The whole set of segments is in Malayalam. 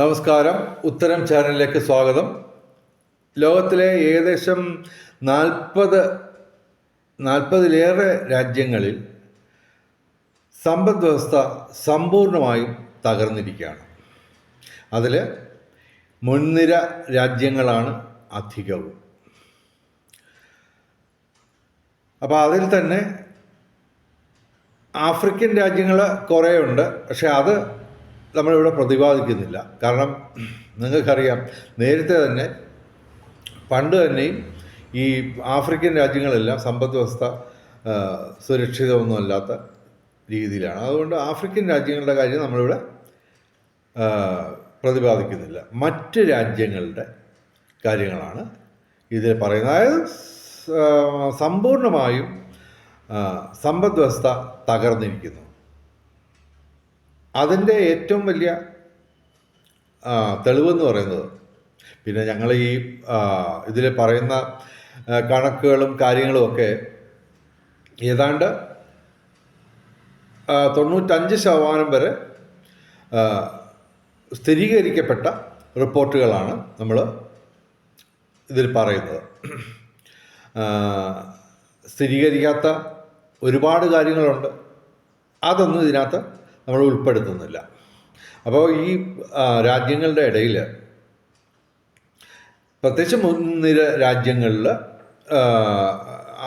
നമസ്കാരം. ഉത്തരം ചാനലിലേക്ക് സ്വാഗതം. ലോകത്തിലെ ഏകദേശം നാൽപ്പത് നാൽപ്പതിലേറെ രാജ്യങ്ങളിൽ സമ്പദ് വ്യവസ്ഥ സമ്പൂർണമായും തകർന്നിരിക്കുകയാണ്. അതിൽ മുൻനിര രാജ്യങ്ങളാണ് അധികവും. അപ്പോൾ അതിൽ തന്നെ ആഫ്രിക്കൻ രാജ്യങ്ങൾ കുറേ ഉണ്ട് പക്ഷെ അത് നമ്മളിവിടെ പ്രതിപാദിക്കുന്നില്ല. കാരണം നിങ്ങൾക്കറിയാം നേരത്തെ തന്നെ പണ്ട് തന്നെയും ഈ ആഫ്രിക്കൻ രാജ്യങ്ങളെല്ലാം സമ്പദ് വ്യവസ്ഥ സുരക്ഷിതമൊന്നുമല്ലാത്ത രീതിയിലാണ്. അതുകൊണ്ട് ആഫ്രിക്കൻ രാജ്യങ്ങളുടെ കാര്യം നമ്മളിവിടെ പ്രതിപാദിക്കുന്നില്ല. മറ്റ് രാജ്യങ്ങളുടെ കാര്യങ്ങളാണ് ഇതിൽ പറയുന്നത്. അതായത് സമ്പൂർണമായും സമ്പദ് വ്യവസ്ഥ തകർന്നിരിക്കുന്നു. അതിന്റെ ഏറ്റവും വലിയ തെളിവെന്ന് പറയുന്നത് പിന്നെ ഞങ്ങൾ ഈ ഇതിൽ പറയുന്ന കണക്കുകളും കാര്യങ്ങളും ഒക്കെ ഏതാണ്ട് തൊണ്ണൂറ്റഞ്ച് ശതമാനം വരെ സ്ഥിരീകരിക്കപ്പെട്ട റിപ്പോർട്ടുകളാണ് നമ്മൾ ഇതിൽ പറയുന്നത്. സ്ഥിരീകരിക്കാത്ത ഒരുപാട് കാര്യങ്ങളുണ്ട്. അതൊന്നും ഇതിനകത്ത് നമ്മൾ ഉൾപ്പെടുത്തുന്നില്ല. അപ്പോൾ ഈ രാജ്യങ്ങളുടെ ഇടയിൽ പ്രത്യേകിച്ച് മുൻനിര രാജ്യങ്ങളിൽ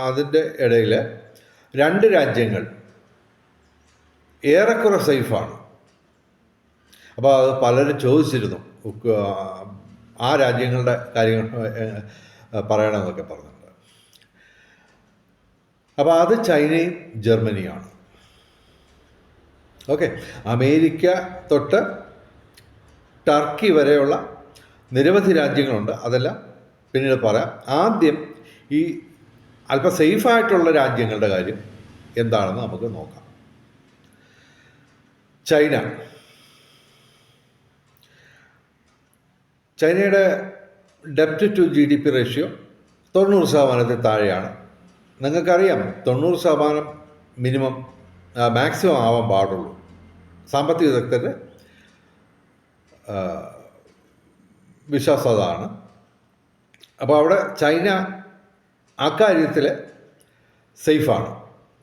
അതിന്റെ ഇടയിൽ രണ്ട് രാജ്യങ്ങൾ ഏറെക്കുറെ സേഫാണ്. അപ്പോൾ അത് പലരും ചോദിച്ചിരുന്നു ആ രാജ്യങ്ങളുടെ കാര്യങ്ങൾ പറയണമെന്നൊക്കെ പറഞ്ഞിട്ടുണ്ട്. അപ്പോൾ അത് ചൈനയും ജർമ്മനിയാണ് ഓക്കെ അമേരിക്ക തൊട്ട് ടർക്കി വരെയുള്ള നിരവധി രാജ്യങ്ങളുണ്ട്. അതെല്ലാം പിന്നീട് പറയാം. ആദ്യം ഈ അല്പം സേഫായിട്ടുള്ള രാജ്യങ്ങളുടെ കാര്യം എന്താണെന്ന് നമുക്ക് നോക്കാം. ചൈന. ചൈനയുടെ ഡെപ്റ്റ് to G D P ratio തൊണ്ണൂറ് ശതമാനത്തിൽ താഴെയാണ്. നിങ്ങൾക്കറിയാം തൊണ്ണൂറ് ശതമാനം മിനിമം മാക്സിമം ആവാൻ പാടുള്ളൂ. സാമ്പത്തിക വിദഗ്ധരുടെ വിശ്വാസതാണ് അപ്പോൾ അവിടെ ചൈന ആ അക്കാര്യത്തിൽ സേഫാണ്.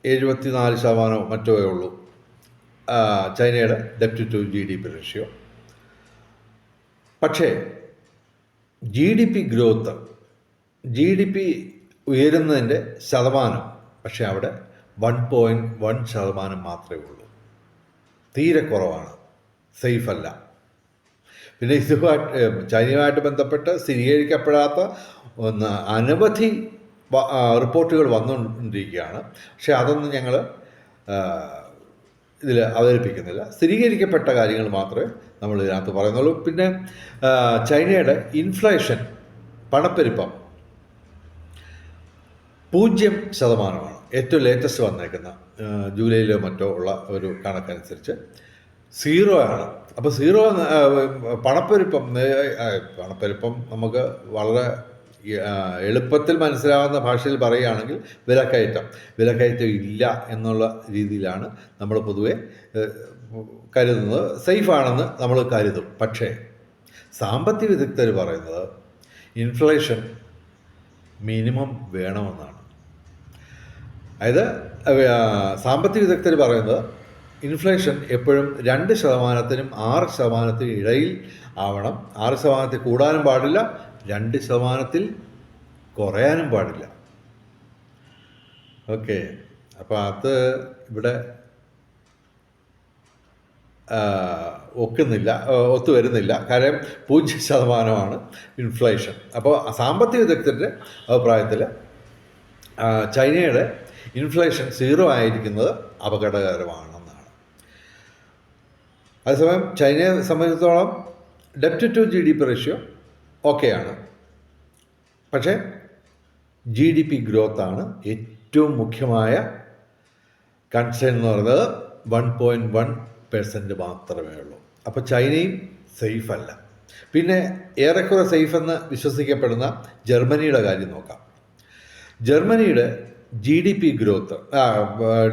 എഴുപത്തി നാല് ശതമാനമോ മറ്റോ ഉള്ളൂ ചൈനയുടെ ഡെപ്റ്റ് to G D P ratio. പക്ഷേ G D P growth G D P ഉയരുന്നതിന്റെ ശതമാനം പക്ഷേ അവിടെ വൺ പോയിന്റ് വൺ ശതമാനം മാത്രമേ ഉള്ളൂ. തീരെ കുറവാണ്. സേഫ് അല്ല പിന്നെ ഇതുമായിട്ട് ചൈനയുമായിട്ട് ബന്ധപ്പെട്ട് സ്ഥിരീകരിക്കപ്പെടാത്ത ഒന്ന് അനവധി റിപ്പോർട്ടുകൾ വന്നുകൊണ്ടിരിക്കുകയാണ് പക്ഷേ അതൊന്നും ഞങ്ങൾ ഇതിൽ അവതരിപ്പിക്കുന്നില്ല. സ്ഥിരീകരിക്കപ്പെട്ട കാര്യങ്ങൾ മാത്രമേ നമ്മൾ ഇതിനകത്ത് പറയുന്നുള്ളൂ. പിന്നെ ചൈനയുടെ ഇൻഫ്ലേഷൻ പണപ്പെരുപ്പം പൂജ്യം ശതമാനമാണ്. ഏറ്റവും ലേറ്റസ്റ്റ് വന്നേക്കുന്ന ജൂലൈയിലോ മറ്റോ ഉള്ള ഒരു കണക്കനുസരിച്ച് സീറോ ആണ്. അപ്പോൾ സീറോ പണപ്പെരുപ്പം പണപ്പെരുപ്പം നമുക്ക് വളരെ എളുപ്പത്തിൽ മനസ്സിലാവുന്ന ഭാഷയിൽ പറയുകയാണെങ്കിൽ വിലക്കയറ്റം. വിലക്കയറ്റം ഇല്ല എന്നുള്ള രീതിയിലാണ് നമ്മൾ പൊതുവെ കരുതുന്നത്. സേഫാണെന്ന് നമ്മൾ കരുതും. പക്ഷേ സാമ്പത്തിക വിദഗ്ധർ പറയുന്നത് ഇൻഫ്ലേഷൻ മിനിമം വേണമെന്നാണ്. അതായത് സാമ്പത്തിക വിദഗ്ധർ പറയുന്നത് ഇൻഫ്ലേഷൻ എപ്പോഴും രണ്ട് ശതമാനത്തിനും ആറ് ശതമാനത്തിനും ഇടയിൽ ആവണം. ആറ് ശതമാനത്തിൽ കൂടാനും പാടില്ല രണ്ട് ശതമാനത്തിൽ കുറയാനും പാടില്ല. ഓക്കെ. അപ്പോൾ അത് ഇവിടെ ഒക്കുന്നില്ല ഒത്തുവരുന്നില്ല കാര്യം പൂജ്യം ശതമാനമാണ് ഇൻഫ്ലേഷൻ. അപ്പോൾ സാമ്പത്തിക വിദഗ്ധരുടെ അഭിപ്രായത്തിൽ ചൈനയുടെ ഇൻഫ്ലേഷൻ സീറോ ആയിരിക്കുന്നത് അപകടകരമാണെന്നാണ്. അതേസമയം ചൈനയെ സംബന്ധിച്ചിടത്തോളം ഡെപ്റ്റ് to G D P ratio ഓക്കെയാണ്. പക്ഷേ ജി ഡി പി ഗ്രോത്താണ് ഏറ്റവും മുഖ്യമായ കൺസേൺ എന്ന് പറയുന്നത് വൺ പോയിന്റ് വൺ പെർസെന്റ് മാത്രമേ ഉള്ളൂ. അപ്പോൾ ചൈനയും സേഫ് അല്ല പിന്നെ ഏറെക്കുറെ സേഫ് എന്ന് വിശ്വസിക്കപ്പെടുന്ന ജർമ്മനിയുടെ കാര്യം നോക്കാം. ജർമ്മനിയുടെ G D P growth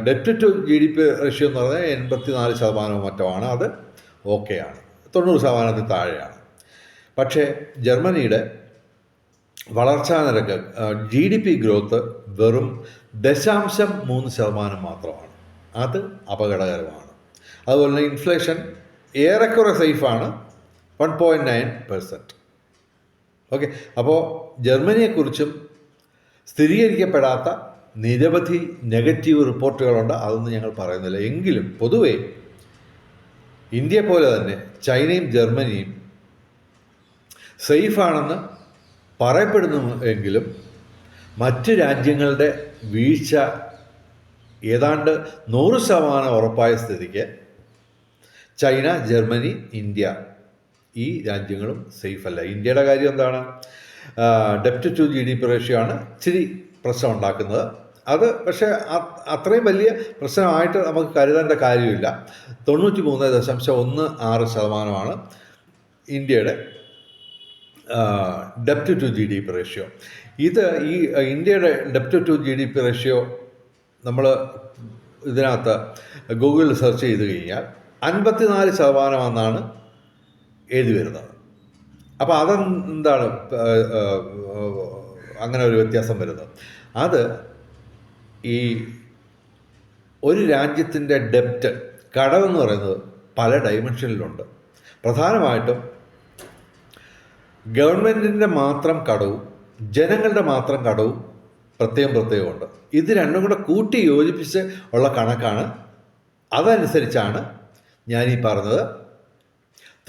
debt to G D P ratio എന്ന് പറഞ്ഞാൽ എൺപത്തി നാല് ശതമാനവും മറ്റുമാണ്. അത് ഓക്കെയാണ് തൊണ്ണൂറ് ശതമാനത്തിൽ താഴെയാണ്. പക്ഷേ ജർമ്മനിയുടെ വളർച്ചാ നിരക്ക് ജി ഡി പി ഗ്രോത്ത് വെറും ദശാംശം മൂന്ന് ശതമാനം മാത്രമാണ്. അത് അപകടകരമാണ്. അതുപോലെ തന്നെ ഇൻഫ്ലേഷൻ ഏറെക്കുറെ സേഫാണ് one point nine percent okay അപ്പോൾ ജർമ്മനിയെക്കുറിച്ചും സ്ഥിരീകരിക്കപ്പെടാത്ത നിരവധി നെഗറ്റീവ് റിപ്പോർട്ടുകളുണ്ട് അതൊന്നും ഞങ്ങൾ പറയുന്നില്ല. എങ്കിലും പൊതുവേ ഇന്ത്യ പോലെ തന്നെ ചൈനയും ജർമ്മനിയും സേഫാണെന്ന് പറയപ്പെടുന്നു എങ്കിലും മറ്റ് രാജ്യങ്ങളുടെ വീഴ്ച ഏതാണ്ട് നൂറ് ശതമാനം ഉറപ്പായ സ്ഥിതിക്ക് ചൈന ജർമ്മനി ഇന്ത്യ ഈ രാജ്യങ്ങളും സേഫ് അല്ല ഇന്ത്യയുടെ കാര്യം എന്താണ്? ഡെപ്റ്റ് to G D P ratio ആണ് ഇച്ചിരി പ്രശ്നം ഉണ്ടാക്കുന്നത് അത് പക്ഷേ അത്രയും വലിയ പ്രശ്നമായിട്ട് നമുക്ക് കരുതേണ്ട കാര്യമില്ല. തൊണ്ണൂറ്റി മൂന്ന് ദശാംശം ഒന്ന് ആറ് ശതമാനമാണ് ഇന്ത്യയുടെ ഡെപ്റ്റ് to G D P ratio ഇത് ഈ ഇന്ത്യയുടെ ഡെപ്റ്റ് to G D P ratio നമ്മൾ ഇതിനകത്ത് ഗൂഗിളിൽ സെർച്ച് ചെയ്ത് കഴിഞ്ഞാൽ അൻപത്തിനാല് ശതമാനമെന്നാണ് എഴുതി വരുന്നത്. അപ്പോൾ അതെന്താണ് അങ്ങനെ ഒരു വ്യത്യാസം വരുന്നത്? അത് ഈ ഒരു രാജ്യത്തിന്റെ ഡെപ്റ്റ് കടമെന്ന് പറയുന്നത് പല ഡൈമെൻഷനിലുണ്ട് പ്രധാനമായിട്ടും ഗവൺമെന്റിന്റെ മാത്രം കടവും ജനങ്ങളുടെ മാത്രം കടവും പ്രത്യേകം പ്രത്യേകമുണ്ട്. ഇത് രണ്ടും കൂടെ കൂട്ടി യോജിപ്പിച്ച് ഉള്ള കണക്കാണ്. അതനുസരിച്ചാണ് ഞാൻ ഈ പറഞ്ഞത്.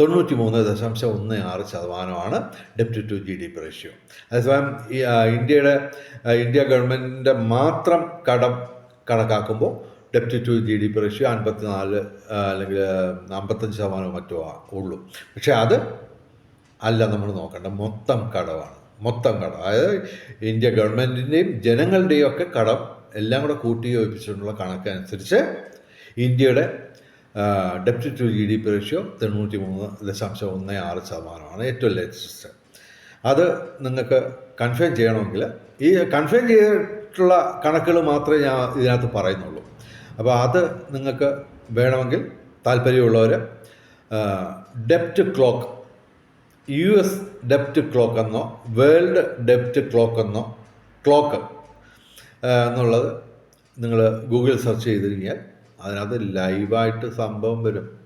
തൊണ്ണൂറ്റി മൂന്ന് ദശാംശം ഒന്ന് ആറ് ശതമാനമാണ് ഡെപ്റ്റ് to G D P ratio. അതേസമയം ഇന്ത്യയുടെ ഇന്ത്യ ഗവൺമെന്റിന്റെ മാത്രം കടം കണക്കാക്കുമ്പോൾ ഡെപ്റ്റ് to G D P ratio അൻപത്തിനാല് അല്ലെങ്കിൽ അമ്പത്തഞ്ച് ശതമാനം മറ്റോ ഉള്ളൂ. പക്ഷേ അത് അല്ല നമ്മൾ നോക്കേണ്ട മൊത്തം കടമാണ്. മൊത്തം കടം. അതായത് ഇന്ത്യ ഗവൺമെന്റിന്റെയും ജനങ്ങളുടെയും ഒക്കെ കടം എല്ലാം കൂടെ കൂട്ടി യോജിപ്പിച്ചിട്ടുള്ള കണക്കനുസരിച്ച് ഇന്ത്യയുടെ ഡെപ്റ്റ് to G D P ratio തൊണ്ണൂറ്റി മൂന്ന് ദശാംശം ഒന്ന് ആറ് ശതമാനമാണ് ഏറ്റവും ലേറ്റസ്റ്റ് അത് നിങ്ങൾക്ക് കൺഫേം ചെയ്യണമെങ്കിൽ ഈ കൺഫേം ചെയ്തിട്ടുള്ള കണക്കുകൾ മാത്രമേ ഞാൻ ഇതിനകത്ത് പറയുന്നുള്ളൂ. അപ്പോൾ അത് നിങ്ങൾക്ക് വേണമെങ്കിൽ താല്പര്യമുള്ളവർ ഡെപ്റ്റ് ക്ലോക്ക് യു എസ് ഡെപ്റ്റ് ക്ലോക്ക് എന്നോ വേൾഡ് ഡെപ്റ്റ് ക്ലോക്ക് എന്നോ ക്ലോക്ക് എന്നുള്ളത് നിങ്ങൾ ഗൂഗിൾ സെർച്ച് ചെയ്ത് കഴിഞ്ഞാൽ അതിനകത്ത് ലൈവായിട്ട് സംഭവം വരും.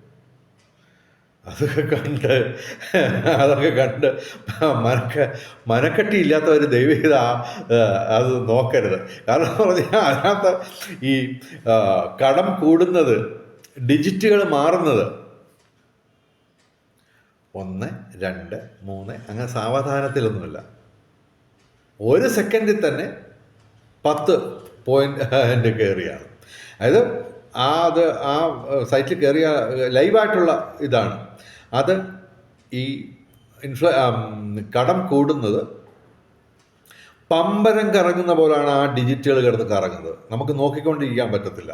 അതൊക്കെ കണ്ട് അതൊക്കെ കണ്ട് മനക്ക മനക്കെട്ടി ഇല്ലാത്തവർ ദൈവം ഇത് ആ, ആ, അത് നോക്കരുത്. കാരണം പറഞ്ഞാൽ അതിനകത്ത് ഈ കടം കൂടുന്നത് ഡിജിറ്റുകൾ മാറുന്നത്. ഒന്ന് രണ്ട് മൂന്ന് അങ്ങനെ സാവധാനത്തിലൊന്നുമില്ല. ഒരു സെക്കൻഡിൽ തന്നെ പത്ത് പോയിന്റ് കയറിയാണ് അതായത് ആ അത് ആ സൈറ്റിൽ കയറിയ ലൈവായിട്ടുള്ള ഇതാണ്. അത് ഈ ഇൻഫ്ല കടം കൂടുന്നത് പമ്പരം കറങ്ങുന്ന പോലാണ് ആ ഡിജിറ്റുകൾ കിടന്ന് കറങ്ങുന്നത്. നമുക്ക് നോക്കിക്കൊണ്ടിരിക്കാൻ പറ്റത്തില്ല.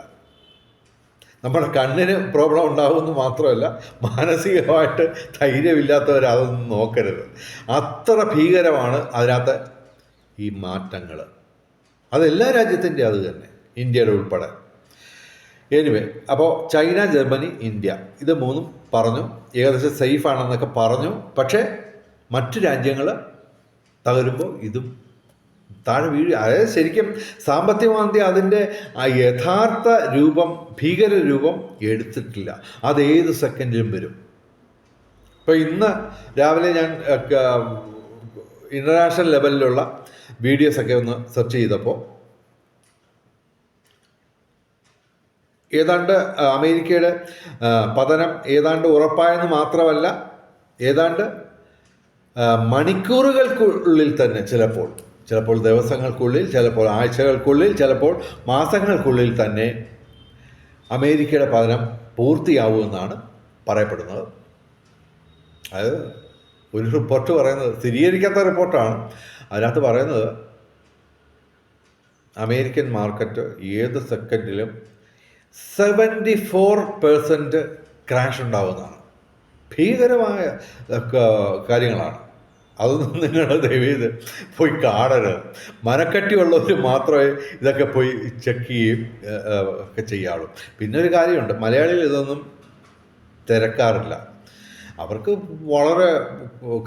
നമ്മുടെ കണ്ണിന് പ്രോബ്ലം ഉണ്ടാകുമെന്ന് മാത്രമല്ല മാനസികമായിട്ട് ധൈര്യമില്ലാത്തവർ അതൊന്നും നോക്കരുത്. അത്ര ഭീകരമാണ് അതിനകത്ത് ഈ മാറ്റങ്ങൾ അതെല്ലാ രാജ്യത്തിന്റെ അത് തന്നെ ഇന്ത്യയുടെ ഉൾപ്പെടെ. എനിവേ അപ്പോൾ ചൈന ജർമ്മനി ഇന്ത്യ ഇത് മൂന്നും പറഞ്ഞു ഏകദേശം സേഫ് ആണെന്നൊക്കെ പറഞ്ഞു പക്ഷേ മറ്റ് രാജ്യങ്ങൾ തകരുമ്പോൾ ഇതും താഴെ വീഴ് അതായത് ശരിക്കും സാമ്പത്തിക മാന്ദ്യം അതിന്റെ ആ യഥാർത്ഥ രൂപം ഭീകര രൂപം എടുത്തിട്ടില്ല അത് ഏത് സെക്കൻഡിലും വരും ഇപ്പോൾ ഇന്ന് രാവിലെ ഞാൻ ഇന്റർനാഷണൽ ലെവലിലുള്ള വീഡിയോസൊക്കെ ഒന്ന് സെർച്ച് ചെയ്തപ്പോൾ ഏതാണ്ട് അമേരിക്കയുടെ പതനം ഏതാണ്ട് ഉറപ്പായെന്ന് മാത്രമല്ല ഏതാണ്ട് മണിക്കൂറുകൾക്കുള്ളിൽ തന്നെ ചിലപ്പോൾ ചിലപ്പോൾ ദിവസങ്ങൾക്കുള്ളിൽ ചിലപ്പോൾ ആഴ്ചകൾക്കുള്ളിൽ ചിലപ്പോൾ മാസങ്ങൾക്കുള്ളിൽ തന്നെ അമേരിക്കയുടെ പതനം പൂർത്തിയാവുമെന്നാണ് പറയപ്പെടുന്നത്. അതായത് ഒരു റിപ്പോർട്ട് പറയുന്നത് സ്ഥിരീകരിക്കാത്ത റിപ്പോർട്ടാണ്. അതിനകത്ത് പറയുന്നത് അമേരിക്കൻ മാർക്കറ്റ് ഏത് സെക്കൻഡിലും സെവന്റി ഫോർ പെർസെന്റ് ക്രാഷ് ഉണ്ടാവുന്നതാണ്. ഭീകരമായ കാര്യങ്ങളാണ്. അതൊന്നും നിങ്ങൾ ദയവീത് പോയി കാണരുത്. മനക്കട്ടിയുള്ളവർ മാത്രമേ ഇതൊക്കെ പോയി ചെക്ക് ചെയ്യുകയും ഒക്കെ ചെയ്യാറുള്ളൂ പിന്നെ ഒരു കാര്യമുണ്ട് മലയാളികൾ ഇതൊന്നും തിരക്കാറില്ല. അവർക്ക് വളരെ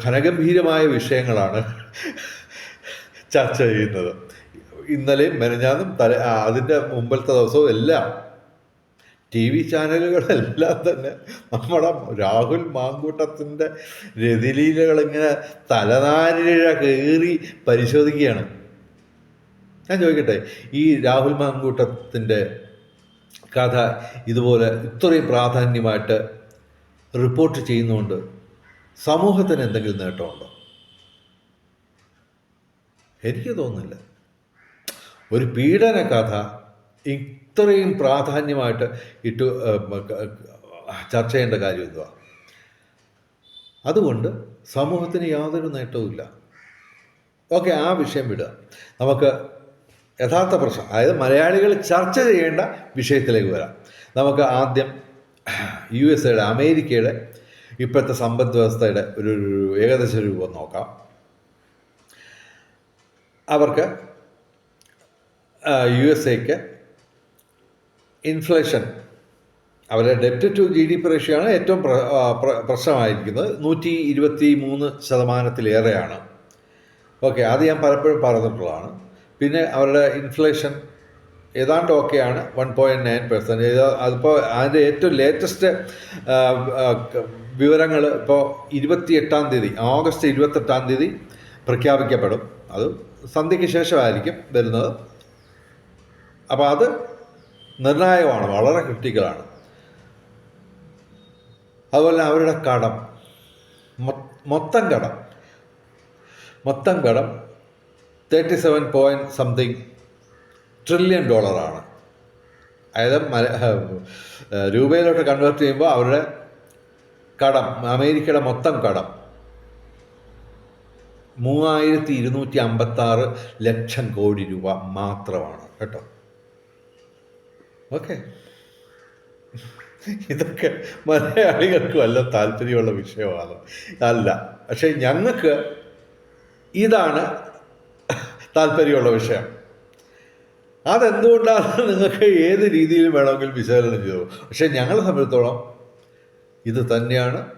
ഘനഗംഭീരമായ വിഷയങ്ങളാണ് ചർച്ച ചെയ്യുന്നത്. ഇന്നലെയും മെനഞ്ഞാന്നും തല അതിന്റെ മുമ്പിലത്തെ ദിവസവും എല്ലാം ടി വി ചാനലുകളെല്ലാം തന്നെ നമ്മുടെ രാഹുൽ മാങ്കൂട്ടത്തിന്റെ രതിലീലകൾ ഇങ്ങനെ തലനാരിഴ കയറി പരിശോധിക്കുകയാണ്. ഞാൻ ചോദിക്കട്ടെ ഈ രാഹുൽ മാങ്കൂട്ടത്തിന്റെ കഥ ഇതുപോലെ ഇത്രയും പ്രാധാന്യമായിട്ട് റിപ്പോർട്ട് ചെയ്യുന്നുകൊണ്ട് സമൂഹത്തിന് എന്തെങ്കിലും നേട്ടമുണ്ടോ? എനിക്ക് തോന്നുന്നില്ല. ഒരു പീഡന കഥ ഇത്രയും പ്രാധാന്യമായിട്ട് ഇട്ട് ചർച്ച ചെയ്യേണ്ട കാര്യം എന്തുവാ? അതുകൊണ്ട് സമൂഹത്തിന് യാതൊരു നേട്ടവുമില്ല ഓക്കെ ആ വിഷയം വിടുക. നമുക്ക് യഥാർത്ഥ പ്രശ്നം അതായത് മലയാളികൾ ചർച്ച ചെയ്യേണ്ട വിഷയത്തിലേക്ക് വരാം. നമുക്ക് ആദ്യം യു എസ് എയുടെ അമേരിക്കയുടെ ഇപ്പോഴത്തെ സമ്പദ് വ്യവസ്ഥയുടെ ഒരു ഏകദേശ രൂപം നോക്കാം. അവർക്ക് യു എസ് എക്ക് ഇൻഫ്ലേഷൻ. അവരുടെ ഡെപ്റ്റ് ടു ജി ഡി പി റേഷ്യോയാണ് ഏറ്റവും പ്ര- പ്രശ്നമായിരിക്കുന്നത് നൂറ്റി ഇരുപത്തി മൂന്ന് ശതമാനത്തിലേറെയാണ്. ഓക്കെ അത് ഞാൻ പലപ്പോഴും പറഞ്ഞിട്ടുള്ളതാണ്. പിന്നെ അവരുടെ ഇൻഫ്ലേഷൻ ഏതാണ്ട് ഓക്കെയാണ്. One point nine percent. അതിപ്പോൾ അതിന്റെ ഏറ്റവും ലേറ്റസ്റ്റ് വിവരങ്ങൾ ഇപ്പോൾ ഇരുപത്തി എട്ടാം തീയതി ഓഗസ്റ്റ് ഇരുപത്തെട്ടാം തീയതി പ്രഖ്യാപിക്കപ്പെടും. അത് സന്ധ്യയ്ക്ക് ശേഷമായിരിക്കും വരുന്നത്. അപ്പോൾ അത് നിർണായകമാണ് വളരെ ക്രിട്ടിക്കലാണ്. അതുപോലെ അവരുടെ കടം മൊത്തം കടം മൊത്തം കടം thirty seven point something trillion ഡോളറാണ് അതായത് മല രൂപയിലോട്ട് കൺവേർട്ട് ചെയ്യുമ്പോൾ അവരുടെ കടം അമേരിക്കയുടെ മൊത്തം കടം മൂവായിരത്തി ഇരുന്നൂറ്റി അമ്പത്താറ് ലക്ഷം കോടി രൂപ മാത്രമാണ് കേട്ടോ. ഓക്കെ. ഇതൊക്കെ മലയാളികൾക്ക് വല്ല താല്പര്യമുള്ള വിഷയമാണ്. അല്ല പക്ഷേ ഞങ്ങൾക്ക് ഇതാണ് താല്പര്യമുള്ള വിഷയം. അതെന്തുകൊണ്ടാണ് നിങ്ങൾക്ക് ഏത് രീതിയിൽ വേണമെങ്കിൽ വിശകലനം ചെയ്തു? പക്ഷേ ഞങ്ങളെ സംബന്ധിച്ചോളം ഇത് തന്നെയാണ്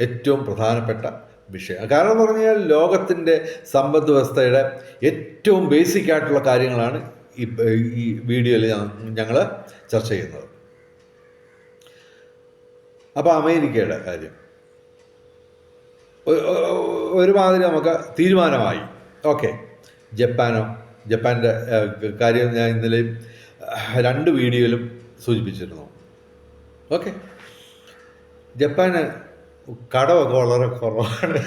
ഏറ്റവും പ്രധാനപ്പെട്ട വിഷയം. കാരണം എന്ന് പറഞ്ഞാൽ ലോകത്തിന്റെ സമ്പദ് വ്യവസ്ഥയുടെ ഏറ്റവും ബേസിക് ആയിട്ടുള്ള കാര്യങ്ങളാണ് ഈ വീഡിയോയിൽ ഞങ്ങൾ ചർച്ച ചെയ്യുന്നത്. അപ്പോൾ അമേരിക്കയുടെ കാര്യം. ഒരുമാതിരി നമുക്ക് തീരുമാനമായി. ഓക്കെ. ജപ്പാനോ ജപ്പാന്റെ കാര്യം ഞാൻ ഇന്നലെയും രണ്ട് വീഡിയോയിലും സൂചിപ്പിച്ചിരുന്നു. ഓക്കെ. ജപ്പാന് കടമൊക്കെ വളരെ കുറവാണ്.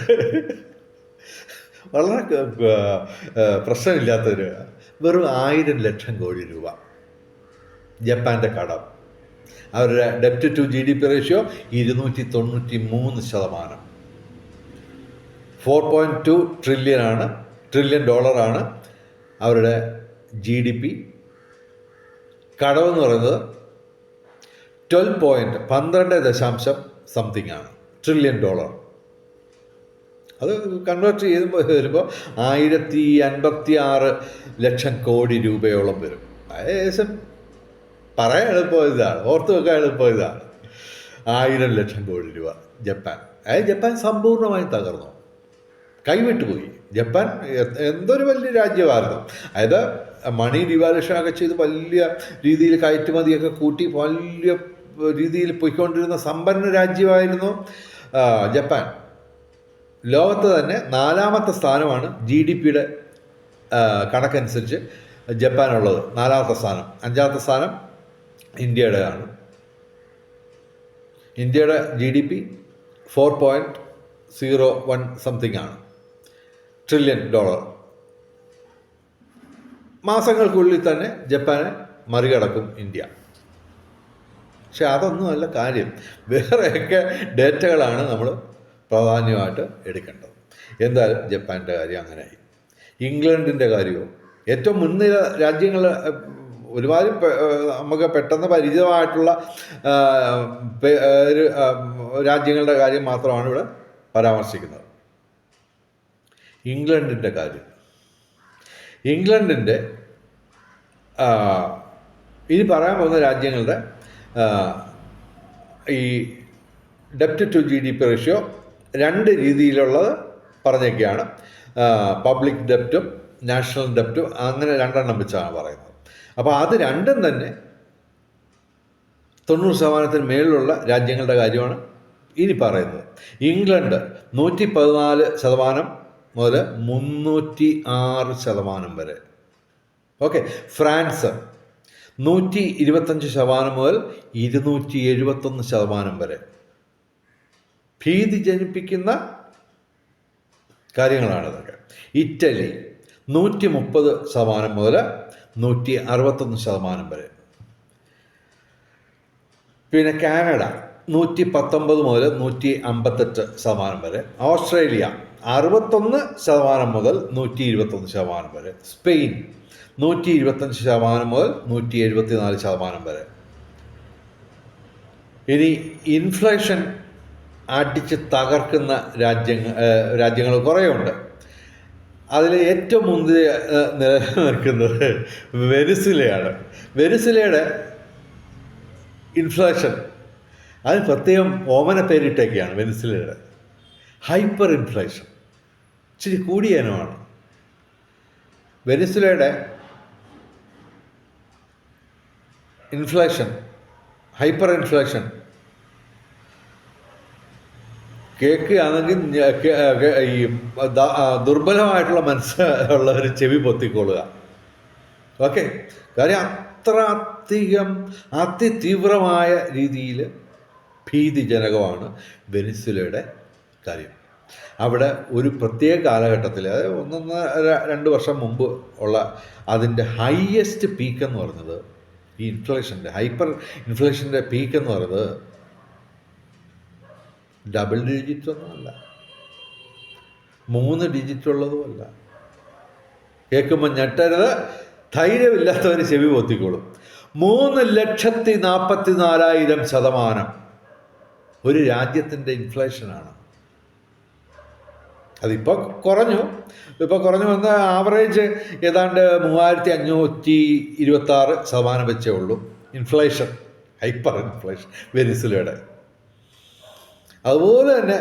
വളരെ പ്രശ്നമില്ലാത്തൊരു വെറും ആയിരം ലക്ഷം കോടി രൂപ. ജപ്പാന്റെ കടം. അവരുടെ ഡെപ്റ്റ് to G D P ratio ഇരുന്നൂറ്റി തൊണ്ണൂറ്റി മൂന്ന് ശതമാനം. ഫോർ പോയിന്റ് ടു ട്രില്യൺ ആണ് ട്രില്യൺ ഡോളറാണ് അവരുടെ ജി ഡി പി കടമെന്ന് പറയുന്നത് ട്വൽവ് പോയിന്റ് പന്ത്രണ്ട് ദശാംശം സംതിങ് ആണ് ട്രില്യൺ ഡോളർ അത് കൺവേർട്ട് ചെയ്യുമ്പോൾ വരുമ്പോൾ ആയിരത്തി അൻപത്തി ആറ് ലക്ഷം കോടി രൂപയോളം വരും. ഏകദേശം പറയാൻ എളുപ്പം ഇതാണ്. ഓർത്ത് വെക്കാൻ എളുപ്പം ഇതാണ്. ആയിരം ലക്ഷം കോടി രൂപ ജപ്പാൻ. അതായത് ജപ്പാൻ സമ്പൂർണമായും തകർന്നു. കൈവിട്ടുപോയി ജപ്പാൻ എന്തൊരു വലിയ രാജ്യമായിരുന്നു. അതായത് മണി ഡിവാലേഷൻ ഒക്കെ ചെയ്ത് വലിയ രീതിയിൽ കയറ്റുമതിയൊക്കെ കൂട്ടി വലിയ രീതിയിൽ പോയിക്കൊണ്ടിരുന്ന സമ്പന്ന രാജ്യമായിരുന്നു ജപ്പാൻ. ലോകത്ത് തന്നെ നാലാമത്തെ സ്ഥാനമാണ് ജി ഡി പിയുടെ കണക്കനുസരിച്ച് ജപ്പാനുള്ളത്. നാലാമത്തെ സ്ഥാനം. അഞ്ചാമത്തെ സ്ഥാനം ഇന്ത്യയുടെ ആണ് ഇന്ത്യയുടെ G D P four point zero one something ആണ്. ട്രില്യൺ ഡോളർ മാസങ്ങൾക്കുള്ളിൽ തന്നെ ജപ്പാനെ മറികടക്കും ഇന്ത്യ. പക്ഷെ അതൊന്നും അല്ല കാര്യം. വേറെയൊക്കെ ഡേറ്റകളാണ് നമ്മൾ പ്രാധാന്യമായിട്ട് എടുക്കേണ്ടത്. എന്തായാലും ജപ്പാന്റെ കാര്യം അങ്ങനെയായി. ഇംഗ്ലണ്ടിന്റെ കാര്യവും ഏറ്റവും മുൻനിര രാജ്യങ്ങൾ ഒരുപാട് നമുക്ക് പെട്ടെന്ന് പരിചിതമായിട്ടുള്ള രാജ്യങ്ങളുടെ കാര്യം മാത്രമാണ് ഇവിടെ പരാമർശിക്കുന്നത്. ഇംഗ്ലണ്ടിന്റെ കാര്യം. ഇംഗ്ലണ്ടിന്റെ ഇനി പറയാൻ പോകുന്ന രാജ്യങ്ങളുടെ ഈ ഡെപ്റ്റ് to G D P ratio രണ്ട് രീതിയിലുള്ളത് പറഞ്ഞൊക്കെയാണ് പബ്ലിക് ഡെപ്റ്റും നാഷണൽ ഡെപ്റ്റും അങ്ങനെ രണ്ടെണ്ണം വെച്ചാണ് പറയുന്നത്. അപ്പോൾ അത് രണ്ടും തന്നെ തൊണ്ണൂറ് ശതമാനത്തിന് മേളിലുള്ള രാജ്യങ്ങളുടെ കാര്യമാണ് ഇനി പറയുന്നത്. ഇംഗ്ലണ്ട് നൂറ്റി പതിനാല് ശതമാനം മുതൽ മുന്നൂറ്റി ആറ് ശതമാനം വരെ. ഓക്കെ. ഫ്രാൻസ് നൂറ്റി ഇരുപത്തഞ്ച് ശതമാനം മുതൽ ഇരുന്നൂറ്റി എഴുപത്തൊന്ന് ശതമാനം വരെ. ഭീതി ജനിപ്പിക്കുന്ന കാര്യങ്ങളാണ് ഇതൊക്കെ ഇറ്റലി നൂറ്റി മുപ്പത് ശതമാനം മുതൽ നൂറ്റി അറുപത്തൊന്ന് ശതമാനം വരെ. പിന്നെ കാനഡ നൂറ്റി പത്തൊമ്പത് മുതൽ നൂറ്റി അമ്പത്തെട്ട് ശതമാനം വരെ. ഓസ്ട്രേലിയ അറുപത്തൊന്ന് ശതമാനം മുതൽ നൂറ്റി ഇരുപത്തൊന്ന് ശതമാനം വരെ. സ്പെയിൻ നൂറ്റി ഇരുപത്തഞ്ച് ശതമാനം മുതൽ നൂറ്റി എഴുപത്തി നാല് ശതമാനം വരെ. ഇനി ഇൻഫ്ലേഷൻ അടിച്ച് തകർക്കുന്ന രാജ്യങ്ങൾ രാജ്യങ്ങൾ കുറേയുണ്ട്. അതിൽ ഏറ്റവും മുന്തി നിൽക്കുന്നത് വെനിസിലയാണ് വെനിസിലയുടെ ഇൻഫ്ലേഷൻ അതിന് പ്രത്യേകം ഓമന പേരിട്ടൊക്കെയാണ് വെനിസിലയുടെ ഹൈപ്പർ ഇൻഫ്ലേഷൻ ഇച്ചിരി കൂടിയ ഇനമാണ്. വെനിസിലയുടെ ഇൻഫ്ലേഷൻ ഹൈപ്പർ ഇൻഫ്ലേഷൻ കേൾക്കുകയാണെങ്കിൽ ഞ- കേ- കേ- ഈ ദുർബലമായിട്ടുള്ള മനസ്സ് ഉള്ള ഒരു ചെവി പൊത്തിക്കൊള്ളുക. ഓക്കെ. കാര്യം അത്ര അധികം അതിതീവ്രമായ രീതിയിൽ ഭീതിജനകമാണ് വെനിസുലയുടെ കാര്യം. അവിടെ ഒരു പ്രത്യേക കാലഘട്ടത്തിൽ അതായത് ഒന്നൊന്നര രണ്ട് വർഷം മുമ്പ് ഉള്ള അതിന്റെ ഹയസ്റ്റ് പീക്ക് എന്ന് പറയുന്നത് ഈ ഇൻഫ്ലേഷന്റെ ഹൈപ്പർ ഇൻഫ്ലേഷന്റെ പീക്ക് എന്ന് പറയുന്നത് ഡബിൾ ഡിജിറ്റ് ഒന്നും അല്ല മൂന്ന് ഡിജിറ്റ് ഉള്ളതുമല്ല. കേൾക്കുമ്പോൾ ഞെട്ടരുത്. ധൈര്യമില്ലാത്തവർ ചെവി പൊത്തിക്കോളും. മൂന്ന് ലക്ഷത്തി നാൽപ്പത്തി നാലായിരം ശതമാനം ഒരു രാജ്യത്തിന്റെ ഇൻഫ്ലേഷനാണ് അതിപ്പോൾ കുറഞ്ഞു. ഇപ്പോൾ കുറഞ്ഞു വന്ന ആവറേജ് ഏതാണ്ട് മൂവായിരത്തി അഞ്ഞൂറ്റി ഇരുപത്തി ആറ് ശതമാനം വെച്ചേ ഉള്ളൂ. ഇൻഫ്ലേഷൻ ഹൈപ്പർ ഇൻഫ്ലേഷൻ വെനിസുലയുടെ അതുപോലെ തന്നെ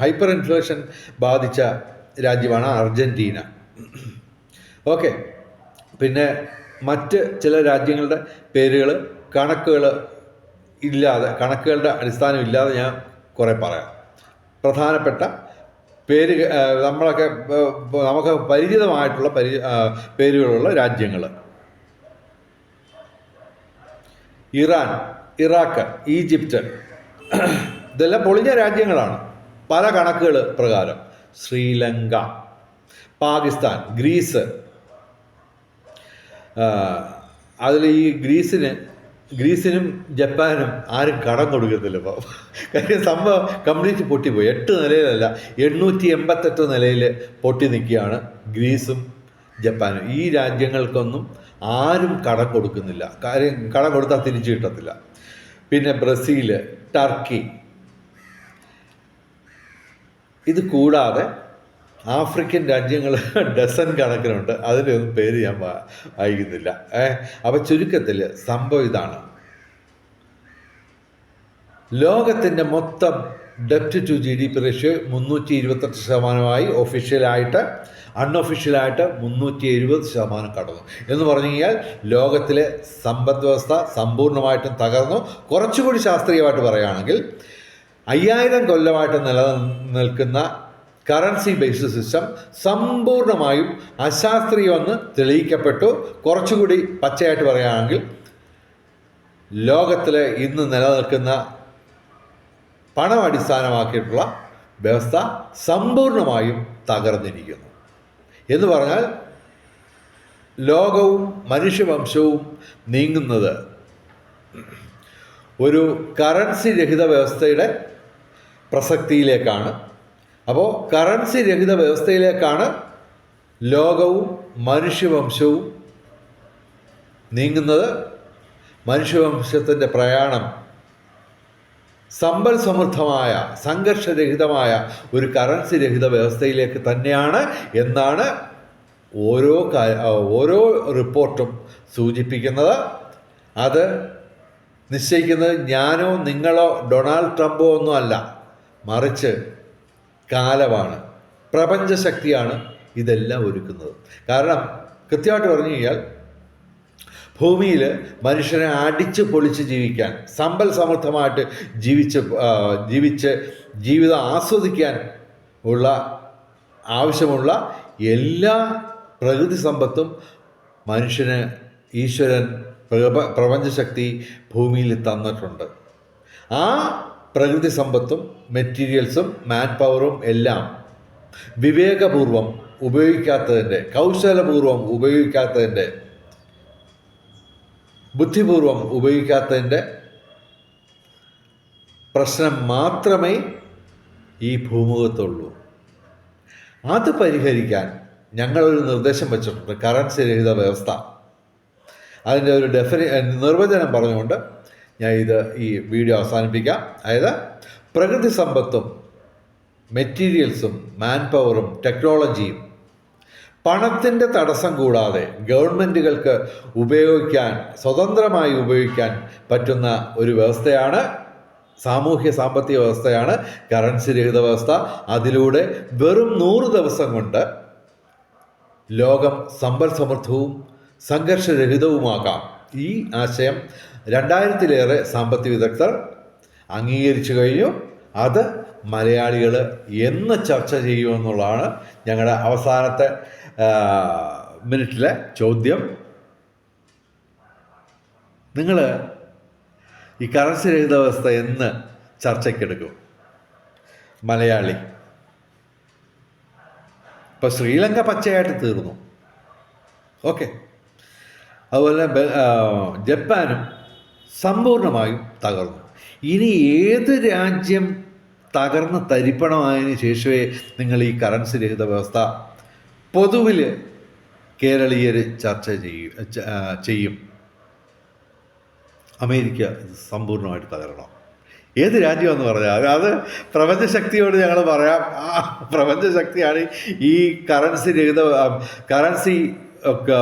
ഹൈപ്പർ ഇൻഫ്ലേഷൻ ബാധിച്ച രാജ്യമാണ് അർജന്റീന ഓക്കെ. പിന്നെ മറ്റ് ചില രാജ്യങ്ങളുടെ പേരുകൾ കണക്കുകൾ ഇല്ലാതെ കണക്കുകളുടെ അടിസ്ഥാനം ഇല്ലാതെ ഞാൻ കുറേ പറയാം. പ്രധാനപ്പെട്ട പേര് നമ്മളൊക്കെ നമുക്ക് പരിചിതമായിട്ടുള്ള പരി പേരുകളുള്ള രാജ്യങ്ങൾ ഇറാൻ ഇറാഖ് ഈജിപ്റ്റ് ഇതെല്ലാം പൊളിഞ്ഞ രാജ്യങ്ങളാണ്. പല കണക്കുകൾ പ്രകാരം. ശ്രീലങ്ക പാകിസ്ഥാൻ ഗ്രീസ്. അതിൽ ഈ ഗ്രീസിന് ഗ്രീസിനും ജപ്പാനും ആരും കടം കൊടുക്കത്തില്ല ഇപ്പോൾ കാര്യം സംഭവം കംപ്ലീറ്റ് പൊട്ടിപ്പോയി. എട്ട് നിലയിലല്ല എണ്ണൂറ്റി എൺപത്തെട്ട് നിലയിൽ പൊട്ടി നിൽക്കുകയാണ് ഗ്രീസും ജപ്പാനും. ഈ രാജ്യങ്ങൾക്കൊന്നും ആരും കടം കൊടുക്കുന്നില്ല. കാര്യം കടം കൊടുത്താൽ തിരിച്ചു കിട്ടത്തില്ല. പിന്നെ ബ്രസീൽ ടർക്കി. ഇത് കൂടാതെ ആഫ്രിക്കൻ രാജ്യങ്ങൾ ഡസൻ കണക്കിനുണ്ട്. അതിന്റെ ഒന്നും പേര് ഞാൻ വായിക്കുന്നില്ല. ഏഹ് അപ്പം ചുരുക്കത്തിൽ സംഭവം ഇതാണ്. ലോകത്തിന്റെ മൊത്തം ഡെപ്റ്റ് to G D P ratio മുന്നൂറ്റി ഇരുപത്തെട്ട് ശതമാനമായി ഒഫീഷ്യലായിട്ട് അൺഒഫീഷ്യലായിട്ട് മുന്നൂറ്റി എഴുപത് ശതമാനം കടന്നു. എന്ന് പറഞ്ഞു കഴിഞ്ഞാൽ ലോകത്തിലെ സമ്പദ് വ്യവസ്ഥ സമ്പൂർണമായിട്ടും തകർന്നു. കുറച്ചുകൂടി ശാസ്ത്രീയമായിട്ട് പറയുകയാണെങ്കിൽ അയ്യായിരം കൊല്ലമായിട്ട് നിലനിൽക്കുന്ന കറൻസി ബേസ്ഡ് സിസ്റ്റം സമ്പൂർണമായും അശാസ്ത്രീയമെന്ന് തെളിയിക്കപ്പെട്ടു. കുറച്ചുകൂടി പച്ചയായിട്ട് പറയുകയാണെങ്കിൽ ലോകത്തിലെ ഇന്ന് നിലനിൽക്കുന്ന പണം അടിസ്ഥാനമാക്കിയിട്ടുള്ള വ്യവസ്ഥ സമ്പൂർണമായും തകർന്നിരിക്കുന്നു. എന്ന് പറഞ്ഞാൽ ലോകവും മനുഷ്യവംശവും നീങ്ങുന്നത് ഒരു കറൻസി രഹിത വ്യവസ്ഥയുടെ പ്രസക്തിയിലേക്കാണ്. അപ്പോൾ കറൻസി രഹിത വ്യവസ്ഥയിലേക്കാണ് ലോകവും മനുഷ്യവംശവും നീങ്ങുന്നത്. മനുഷ്യവംശത്തിന്റെ പ്രയാണം സമ്പൽ സമൃദ്ധമായ സംഘർഷരഹിതമായ ഒരു കറൻസി രഹിത വ്യവസ്ഥയിലേക്ക് തന്നെയാണ് എന്നാണ് ഓരോ ഓരോ റിപ്പോർട്ടും സൂചിപ്പിക്കുന്നത്. അത് നിശ്ചയിക്കുന്നത് ഞാനോ നിങ്ങളോ ഡൊണാൾഡ് ട്രംപോ ഒന്നും അല്ല മറിച്ച് കാലമാണ് പ്രപഞ്ചശക്തിയാണ് ഇതെല്ലാം ഒരുക്കുന്നത്. കാരണം കൃത്യമായിട്ട് പറഞ്ഞു കഴിഞ്ഞാൽ ഭൂമിയിൽ മനുഷ്യനെ അടിച്ച് പൊളിച്ച് ജീവിക്കാൻ സമ്പൽ സമൃദ്ധമായിട്ട് ജീവിച്ച് ജീവിച്ച് ജീവിതം ആസ്വദിക്കാൻ ഉള്ള ആവശ്യമുള്ള എല്ലാ പ്രകൃതി സമ്പത്തും മനുഷ്യന് ഈശ്വരൻ പ്രപ പ്രപഞ്ചശക്തി ഭൂമിയിൽ തന്നിട്ടുണ്ട്. ആ പ്രകൃതി സമ്പത്തും മെറ്റീരിയൽസും മാൻ പവറും എല്ലാം വിവേകപൂർവം ഉപയോഗിക്കാത്തതിന്റെ കൗശലപൂർവം ഉപയോഗിക്കാത്തതിന്റെ ബുദ്ധിപൂർവം ഉപയോഗിക്കാത്തതിന്റെ പ്രശ്നം മാത്രമേ ഈ ഭൂമുഖത്തുള്ളൂ. അത് പരിഹരിക്കാൻ ഞങ്ങളൊരു നിർദ്ദേശം വെച്ചിട്ടുണ്ട്. കറൻസി രഹിത വ്യവസ്ഥ. അതിന്റെ ഒരു ഡെഫിനി നിർവചനം പറഞ്ഞുകൊണ്ട് ഞാൻ ഇത് ഈ വീഡിയോ അവസാനിപ്പിക്കാം. അതായത് പ്രകൃതി സമ്പത്തും മെറ്റീരിയൽസും മാൻ പവറും ടെക്നോളജിയും പണത്തിന്റെ തടസ്സം കൂടാതെ ഗവൺമെന്റുകൾക്ക് ഉപയോഗിക്കാൻ സ്വതന്ത്രമായി ഉപയോഗിക്കാൻ പറ്റുന്ന ഒരു വ്യവസ്ഥയാണ് സാമൂഹ്യ സാമ്പത്തിക വ്യവസ്ഥയാണ് കറൻസി രഹിത വ്യവസ്ഥ. അതിലൂടെ വെറും നൂറ് ദിവസം കൊണ്ട് ലോകം സമ്പൽ സമൃദ്ധവും സംഘർഷരഹിതവുമാക്കാം ഈ ആശയം രണ്ടായിരത്തിലേറെ സാമ്പത്തിക വിദഗ്ധർ അംഗീകരിച്ചു കഴിഞ്ഞു. അത് മലയാളികൾ എന്ന് ചർച്ച ചെയ്യുമെന്നുള്ളതാണ് ഞങ്ങളുടെ അവസാനത്തെ മിനിറ്റിലെ ചോദ്യം. നിങ്ങൾ ഈ കറൻസി രഹിത വ്യവസ്ഥ എന്ന് ചർച്ചയ്ക്കെടുക്കും. മലയാളി. ഇപ്പം ശ്രീലങ്ക പച്ചയായിട്ട് തീർന്നു. ഓക്കെ. അതുപോലെ ജപ്പാനും സമ്പൂർണമായും തകർന്നു. ഇനി ഏത് രാജ്യം തകർന്ന് തരിപ്പണമായതിനു ശേഷമേ നിങ്ങൾ ഈ കറൻസി രഹിത വ്യവസ്ഥ പൊതുവിൽ കേരളീയർ ചർച്ച ചെയ്യും ചെയ്യും. അമേരിക്ക സമ്പൂർണമായിട്ട് തകരണം. ഏത് രാജ്യമെന്ന് പറഞ്ഞാൽ അത് പ്രപഞ്ചശക്തിയോട് ഞങ്ങൾ പറയാം. ആ പ്രപഞ്ചശക്തിയാണ് ഈ കറൻസി രഹിത കറൻസി ഒക്കെ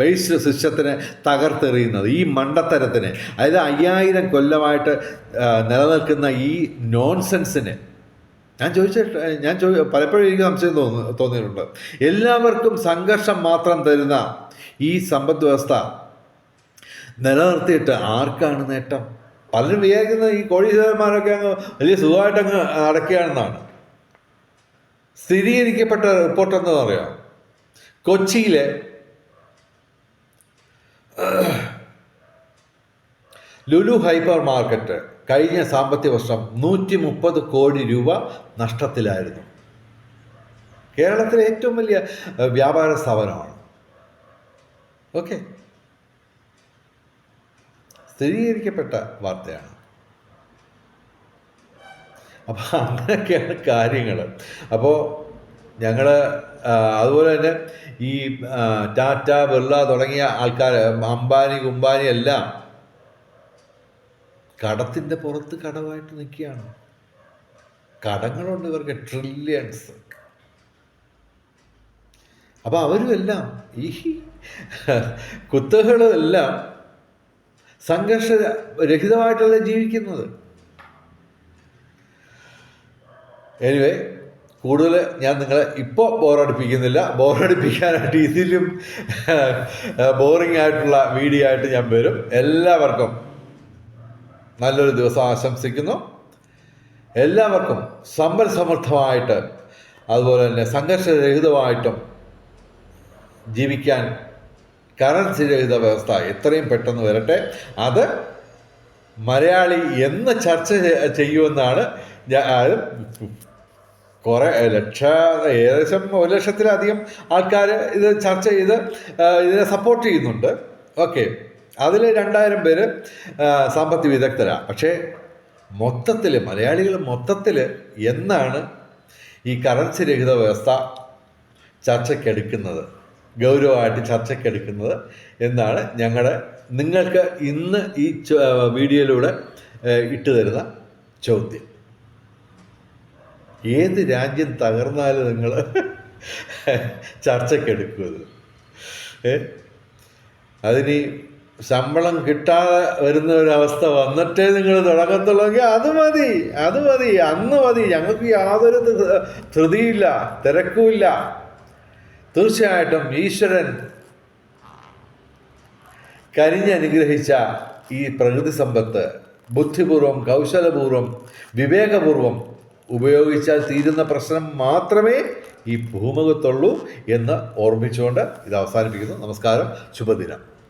ബേസ്ഡ് സിസ്റ്റത്തിനെ തകർത്തെറിയുന്നത്. ഈ മണ്ടത്തരത്തിന്. അതായത് അയ്യായിരം കൊല്ലമായിട്ട് നിലനിൽക്കുന്ന ഈ നോൺസെൻസിന് ഞാൻ ചോദിച്ച ഞാൻ ചോ പലപ്പോഴും എനിക്ക് സംശയം തോന്നു തോന്നിയിട്ടുണ്ട്. എല്ലാവർക്കും സംഘർഷം മാത്രം തരുന്ന ഈ സമ്പദ് വ്യവസ്ഥ നിലനിർത്തിയിട്ട് ആർക്കാണ് നേട്ടം? പലരും വിചാരിക്കുന്നത് ഈ കോടീശ്വരന്മാരൊക്കെ അങ്ങ് വലിയ സുഖമായിട്ട് അങ്ങ് അടക്കുകയാണെന്നാണ് സ്ഥിരീകരിക്കപ്പെട്ട റിപ്പോർട്ട് എന്താ പറയുക കൊച്ചിയിലെ ലുലു ഹൈപ്പർ മാർക്കറ്റ് കഴിഞ്ഞ സാമ്പത്തിക വർഷം നൂറ്റി മുപ്പത് കോടി രൂപ നഷ്ടത്തിലായിരുന്നു. കേരളത്തിലെ ഏറ്റവും വലിയ വ്യാപാര സ്ഥാപനമാണ്. ഓക്കെ. സ്ഥിരീകരിക്കപ്പെട്ട വാർത്തയാണ്. അപ്പോൾ അങ്ങനെയൊക്കെയാണ് കാര്യങ്ങൾ അപ്പോൾ ഞങ്ങൾ അതുപോലെ തന്നെ ഈ ടാറ്റ ബിർള തുടങ്ങിയ ആൾക്കാർ അംബാനി കുംബാനി എല്ലാം കടത്തിന്റെ പുറത്ത് കടമായിട്ട് നിൽക്കുകയാണ്. കടങ്ങളുണ്ട് ഇവർക്ക് ട്രില്യൺസ് അപ്പോൾ അവരുമെല്ലാം ഈ കുത്തകളും എല്ലാം സംഘർഷ രഹിതമായിട്ടല്ല ജീവിക്കുന്നത്. എനിവേ കൂടുതൽ ഞാൻ നിങ്ങളെ ഇപ്പോൾ ബോറടിപ്പിക്കുന്നില്ല. ബോറടിപ്പിക്കാനായിട്ട് ഇതിലും ബോറിംഗ് ആയിട്ടുള്ള വീഡിയോ ആയിട്ട് ഞാൻ വരും. എല്ലാവർക്കും നല്ലൊരു ദിവസം ആശംസിക്കുന്നു. എല്ലാവർക്കും സമ്പൽ സമൃദ്ധമായിട്ട് അതുപോലെ തന്നെ സംഘർഷരഹിതമായിട്ടും ജീവിക്കാൻ കറൻസി രഹിത വ്യവസ്ഥ എത്രയും പെട്ടെന്ന് വരട്ടെ. അത് മലയാളി എന്ന് ചർച്ച ചെയ്യുമെന്നാണ് കുറേ ലക്ഷ ഏകദേശം ഒരു ലക്ഷത്തിലധികം ആൾക്കാർ ഇത് ചർച്ച ചെയ്ത് ഇതിനെ സപ്പോർട്ട് ചെയ്യുന്നുണ്ട്. ഓക്കെ അതിൽ രണ്ടായിരം പേര് സാമ്പത്തിക വിദഗ്ധരാണ് പക്ഷേ മൊത്തത്തിൽ മലയാളികൾ മൊത്തത്തിൽ എന്നാണ് ഈ കറൻസി രഹിത വ്യവസ്ഥ ചർച്ചയ്ക്കെടുക്കുന്നത്? ഗൗരവമായിട്ട് ചർച്ചയ്ക്കെടുക്കുന്നത് എന്നാണ് ഞങ്ങളുടെ നിങ്ങൾക്ക് ഇന്ന് ഈ വീഡിയോയിലൂടെ ഇട്ടു തരുന്ന ചോദ്യം. ഏത് രാജ്യം തകർന്നാലും നിങ്ങൾ ചർച്ചയ്ക്കെടുക്കുന്നത് അതിന് ശമ്പളം കിട്ടാതെ വരുന്ന ഒരു അവസ്ഥ വന്നിട്ടേ നിങ്ങൾ തുടങ്ങത്തുള്ളെങ്കിൽ അത് മതി അത് മതി അന്ന് മതി. ഞങ്ങൾക്ക് യാതൊരു ധൃതിയില്ല തിരക്കുമില്ല. തീർച്ചയായിട്ടും ഈശ്വരൻ കരിഞ്ഞനുഗ്രഹിച്ച ഈ പ്രകൃതി സമ്പത്ത് ബുദ്ധിപൂർവം കൗശലപൂർവം വിവേകപൂർവം ഉപയോഗിച്ചാൽ തീരുന്ന പ്രശ്നം മാത്രമേ ഈ ഭൂമുഖത്തുള്ളൂ എന്ന് ഓർമ്മിച്ചുകൊണ്ട് ഇത് അവസാനിപ്പിക്കുന്നു. നമസ്കാരം. ശുഭദിനം.